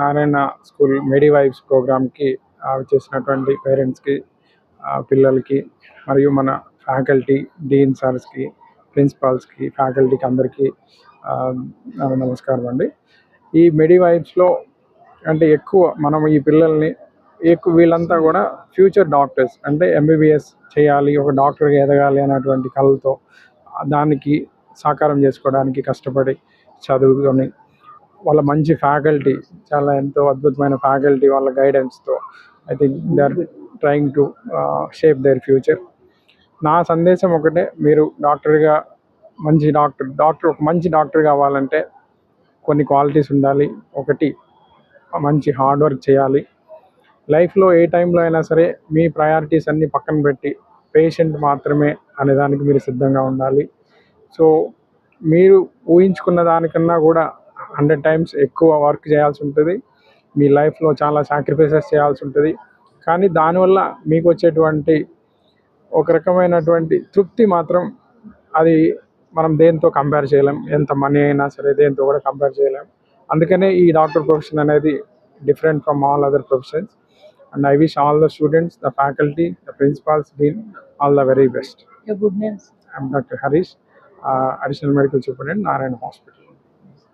Narayana school మెడివైబ్స్ ప్రోగ్రామ్కి చేసినటువంటి పేరెంట్స్కి పిల్లలకి మరియు మన ఫ్యాకల్టీ డీన్ సార్స్కి ప్రిన్సిపాల్స్కి ఫ్యాకల్టీకి అందరికీ నమస్కారం అండి. ఈ మెడివైబ్స్లో అంటే ఎక్కువ మనం ఈ పిల్లల్ని ఎక్కువ వీళ్ళంతా కూడా ఫ్యూచర్ డాక్టర్స్ అంటే ఎంబీబీఎస్ చేయాలి ఒక డాక్టర్గా ఎదగాలి అనేటువంటి కళతో దానికి సాకారం చేసుకోవడానికి కష్టపడి చదువుకొని వాళ్ళ మంచి ఫ్యాకల్టీ చాలా ఎంతో అద్భుతమైన ఫ్యాకల్టీ వాళ్ళ గైడెన్స్తో I think they are trying to shape their future నా సందేశం ఒకటే మీరు డాక్టర్గా మంచి డాక్టర్ డాక్టర్ ఒక మంచి డాక్టర్ కావాలంటే కొన్ని క్వాలిటీస్ ఉండాలి. ఒకటి మంచి హార్డ్ వర్క్ చేయాలి. లైఫ్లో ఏ టైంలో అయినా సరే మీ ప్రయారిటీస్ అన్నీ పక్కన పెట్టి పేషెంట్ మాత్రమే అనే దానికి మీరు సిద్ధంగా ఉండాలి. సో మీరు ఊహించుకున్న దానికన్నా కూడా హండ్రెడ్ టైమ్స్ ఎక్కువ వర్క్ చేయాల్సి ఉంటుంది. మీ లైఫ్లో చాలా సాక్రిఫైసెస్ చేయాల్సి ఉంటుంది. కానీ దానివల్ల మీకు వచ్చేటువంటి ఒక రకమైనటువంటి తృప్తి మాత్రం అది మనం దేంతో కంపేర్ చేయలేం. ఎంత మనీ అయినా సరే దేంతో కూడా కంపేర్ చేయలేం. అందుకనే ఈ డాక్టర్ ప్రొఫెషన్ అనేది different from all other professions and I wish all the students the faculty the principals dean all the very best good names. I'm doctor Harish additional medical superintendent Narayana hospital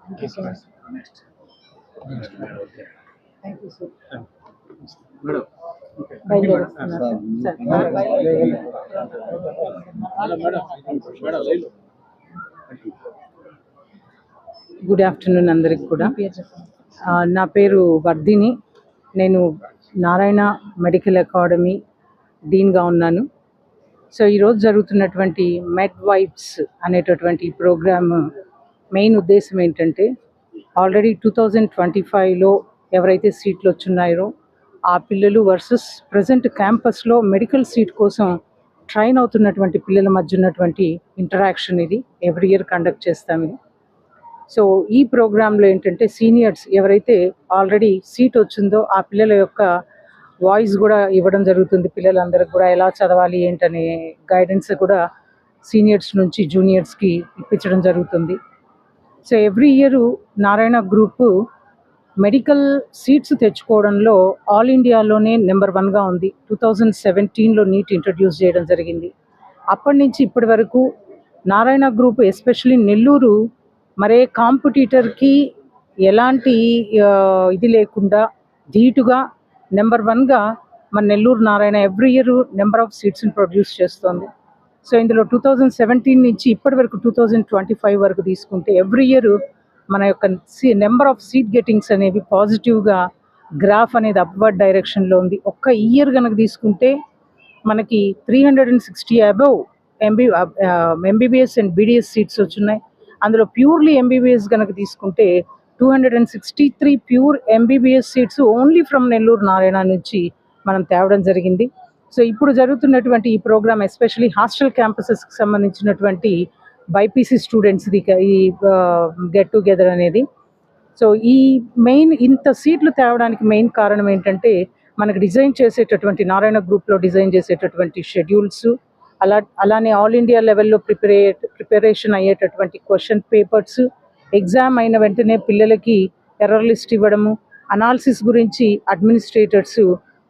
Thank you so. Thank you, sir. Good afternoon అందరికి కూడా నా పేరు వర్ధిని నేను Narayana medical academy డీన్గా ఉన్నాను so ఈరోజు జరుగుతున్నటువంటి med vibes అనేటటువంటి programme main ఉద్దేశం ఏంటంటే ఆల్రెడీ టూ థౌజండ్ ట్వంటీ ఫైవ్లో ఎవరైతే సీట్లు వచ్చున్నాయో ఆ పిల్లలు వర్సెస్ ప్రజెంట్ క్యాంపస్లో మెడికల్ సీట్ కోసం ట్రైన్ అవుతున్నటువంటి పిల్లల మధ్య ఉన్నటువంటి ఇంటరాక్షన్ ఇది ఎవ్రీ ఇయర్ కండక్ట్ చేస్తాం ఇది. సో ఈ ప్రోగ్రాంలో ఏంటంటే సీనియర్స్ ఎవరైతే ఆల్రెడీ సీట్ వచ్చిందో ఆ పిల్లల యొక్క వాయిస్ కూడా ఇవ్వడం జరుగుతుంది. పిల్లలందరికి కూడా ఎలా చదవాలి ఏంటనే గైడెన్స్ కూడా సీనియర్స్ నుంచి జూనియర్స్కి ఇప్పించడం జరుగుతుంది. So every year Narayana group medical seats తెచ్చుకోవడంలో all ఇండియాలోనే నెంబర్ వన్గా ఉంది. టూ థౌజండ్ సెవెంటీన్లో నీట్ ఇంట్రడ్యూస్ చేయడం జరిగింది. అప్పటి నుంచి ఇప్పటి వరకు నారాయణ గ్రూప్ ఎస్పెషలీ నెల్లూరు మరే కాంపిటీటర్కి ఎలాంటి ఇది లేకుండా ధీటుగా నెంబర్ వన్గా మన Nellore Narayana every year number of సీట్స్ని produce చేస్తోంది. సో ఇందులో టూ థౌజండ్ సెవెంటీన్ నుంచి ఇప్పటి వరకు టూ థౌజండ్ ట్వంటీ ఫైవ్ వరకు తీసుకుంటే ఎవ్రీ ఇయర్ మన యొక్క సీ నెంబర్ ఆఫ్ సీట్ గెటింగ్స్ అనేవి పాజిటివ్గా గ్రాఫ్ అనేది అప్వర్డ్ డైరెక్షన్లో ఉంది. ఒక్క ఇయర్ కనుక తీసుకుంటే మనకి three hundred and sixty above MB MBBS and BDS seats వచ్చున్నాయి అందులో ప్యూర్లీ ఎంబీబీఎస్ కనుక తీసుకుంటే two hundred and sixty three pure MBBS seats only from Nellore Narayana నుంచి మనం తేవడం జరిగింది. సో ఇప్పుడు జరుగుతున్నటువంటి ఈ ప్రోగ్రామ్ ఎస్పెషలీ హాస్టల్ క్యాంపసెస్కి సంబంధించినటువంటి బైపీసీ స్టూడెంట్స్ది ఈ గెట్ టుగెదర్ అనేది. సో ఈ మెయిన్ ఇంత సీట్లు తేవడానికి మెయిన్ కారణం ఏంటంటే మనకు డిజైన్ చేసేటటువంటి నారాయణ గ్రూప్లో డిజైన్ చేసేటటువంటి షెడ్యూల్స్ అలా అలానే ఆల్ ఇండియా లెవెల్లో ప్రిపేరే ప్రిపరేషన్ అయ్యేటటువంటి క్వశ్చన్ పేపర్స్ ఎగ్జామ్ అయిన వెంటనే పిల్లలకి ఎర్రర్ లిస్ట్ ఇవ్వడము అనాలిసిస్ గురించి అడ్మినిస్ట్రేటర్స్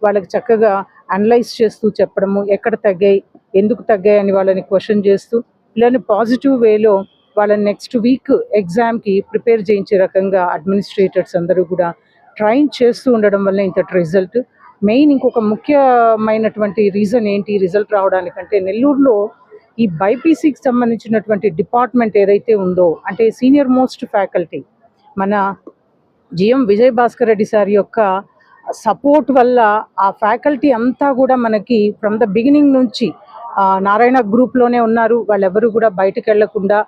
వాళ్ళకి చక్కగా అనలైజ్ చేస్తూ చెప్పడము ఎక్కడ తగ్గాయి ఎందుకు తగ్గాయి అని వాళ్ళని క్వశ్చన్ చేస్తూ ఇలానే పాజిటివ్ వేలో వాళ్ళని నెక్స్ట్ వీక్ ఎగ్జామ్కి ప్రిపేర్ చేయించే రకంగా అడ్మినిస్ట్రేటర్స్ అందరూ కూడా ట్రైన్ చేస్తూ ఉండడం వల్ల ఇంతటి రిజల్ట్ మెయిన్ ఇంకొక ముఖ్యమైనటువంటి రీజన్ ఏంటి? రిజల్ట్ రావడానికంటే నెల్లూరులో ఈ బైపీసీకి సంబంధించినటువంటి డిపార్ట్మెంట్ ఏదైతే ఉందో అంటే సీనియర్ మోస్ట్ ఫ్యాకల్టీ మన జిఎం విజయ్ భాస్కర్ రెడ్డి సార్ యొక్క సపోర్ట్ వల్ల ఆ ఫ్యాకల్టీ అంతా కూడా మనకి ఫ్రమ్ ద బిగినింగ్ నుంచి నారాయణ గ్రూప్లోనే ఉన్నారు. వాళ్ళెవరు కూడా బయటకు వెళ్ళకుండా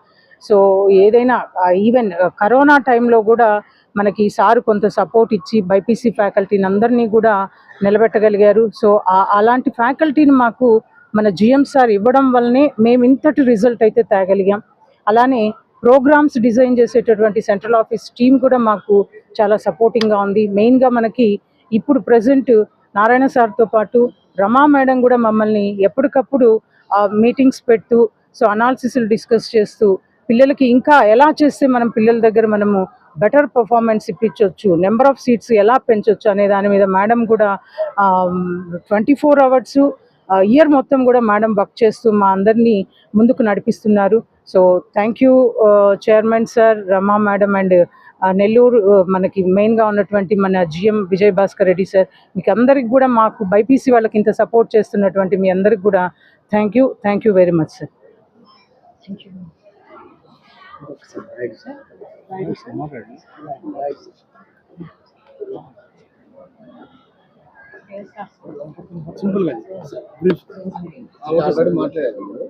సో ఏదైనా ఈవెన్ కరోనా టైంలో కూడా మనకి సార్ కొంత సపోర్ట్ ఇచ్చి బైపీసీ ఫ్యాకల్టీని అందరినీ కూడా నిలబెట్టగలిగారు. సో అలాంటి ఫ్యాకల్టీని మాకు మన జిఎం సార్ ఇవ్వడం వల్లనే మేము ఇంతటి రిజల్ట్ అయితే తేగలిగాం. అలానే ప్రోగ్రామ్స్ డిజైన్ చేసేటటువంటి సెంట్రల్ ఆఫీస్ టీం కూడా మాకు చాలా సపోర్టింగ్గా ఉంది. మెయిన్గా మనకి ఇప్పుడు ప్రజెంట్ నారాయణ సార్తో పాటు రమా మేడం కూడా మమ్మల్ని ఎప్పటికప్పుడు మీటింగ్స్ పెడుతూ సో అనాలిసిస్లు డిస్కస్ చేస్తూ పిల్లలకి ఇంకా ఎలా చేస్తే మనం పిల్లల దగ్గర మనము బెటర్ పర్ఫార్మెన్స్ ఇప్పించవచ్చు నెంబర్ ఆఫ్ సీట్స్ ఎలా పెంచవచ్చు అనే దాని మీద మేడం కూడా ట్వంటీ ఫోర్ అవర్స్ ఇయర్ మొత్తం కూడా మేడం వర్క్ చేస్తూ మా అందరినీ ముందుకు నడిపిస్తున్నారు. So thank you chairman sir Rama madam and Nellore మనకి మెయిన్గా ఉన్నటువంటి మన జిఎం విజయ్ భాస్కర్ రెడ్డి సార్ మీకు అందరికి కూడా మాకు బైపీసీ వాళ్ళకి ఇంత సపోర్ట్ చేస్తున్నటువంటి మీ అందరికి కూడా thank you thank you very much sir thank you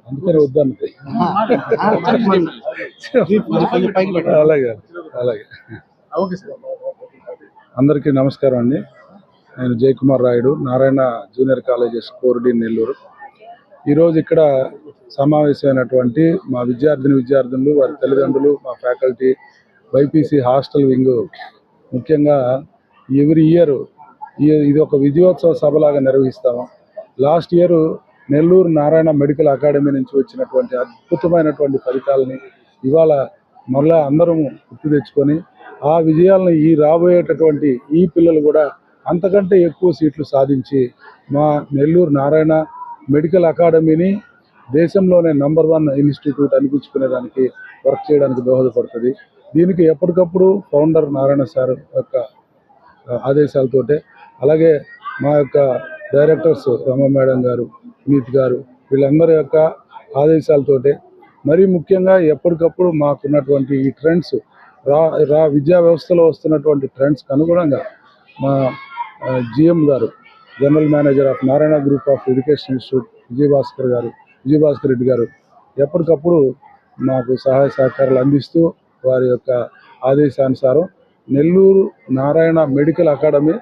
అందుకని వద్దాను అలాగే. అలాగే. అందరికీ నమస్కారం అండి. నేను జయకుమార్ రాయుడు నారాయణ జూనియర్ కాలేజెస్ కోర్డి నెల్లూరు. ఈరోజు ఇక్కడ సమావేశమైనటువంటి మా విద్యార్థిని విద్యార్థులు వారి తల్లిదండ్రులు మా ఫ్యాకల్టీ బైపీసీ హాస్టల్ వింగ్ ముఖ్యంగా ఎవ్రీ ఇయర్ ఇది ఒక విజయోత్సవ సభలాగా నిర్వహిస్తాము. Last year Nellore Narayana medical academy నుంచి వచ్చినటువంటి అద్భుతమైనటువంటి ఫలితాలని ఇవాళ మళ్ళా అందరం గుర్తు తెచ్చుకొని ఆ విజయాలను ఈ రాబోయేటటువంటి ఈ పిల్లలు కూడా అంతకంటే ఎక్కువ సీట్లు సాధించి మా నెల్లూరు నారాయణ మెడికల్ అకాడమీని దేశంలోనే నంబర్ వన్ ఇన్స్టిట్యూట్ అనిపించుకునేదానికి వర్క్ చేయడానికి దోహదపడుతుంది. దీనికి ఎప్పటికప్పుడు ఫౌండర్ నారాయణ సార్ యొక్క ఆదేశాలతోటే అలాగే మా యొక్క డైరెక్టర్స్ రమ మేడం గారు పునీత్ గారు వీళ్ళందరి యొక్క ఆదేశాలతోటే మరీ ముఖ్యంగా ఎప్పటికప్పుడు మాకున్నటువంటి ఈ ట్రెండ్స్ రా రా విద్యా వ్యవస్థలో వస్తున్నటువంటి ట్రెండ్స్కి అనుగుణంగా మా జిఎం గారు general manager of Narayana group of education institute Vijayabhaskar గారు విజయభాస్కర్ రెడ్డి గారు ఎప్పటికప్పుడు మాకు సహాయ సహకారాలు అందిస్తూ వారి యొక్క ఆదేశానుసారం నెల్లూరు నారాయణ మెడికల్ అకాడమీ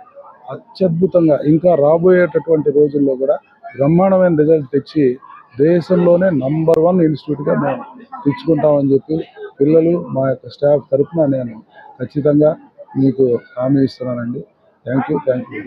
అత్యద్భుతంగా ఇంకా రాబోయేటటువంటి రోజుల్లో కూడా బ్రహ్మాండమైన రిజల్ట్ తెచ్చి దేశంలోనే నంబర్ వన్ ఇన్స్టిట్యూట్గా మేము తెచ్చుకుంటామని చెప్పి పిల్లలు మా యొక్క స్టాఫ్ తరఫున నేను ఖచ్చితంగా మీకు హామీ ఇస్తున్నానండి. Thank you thank you.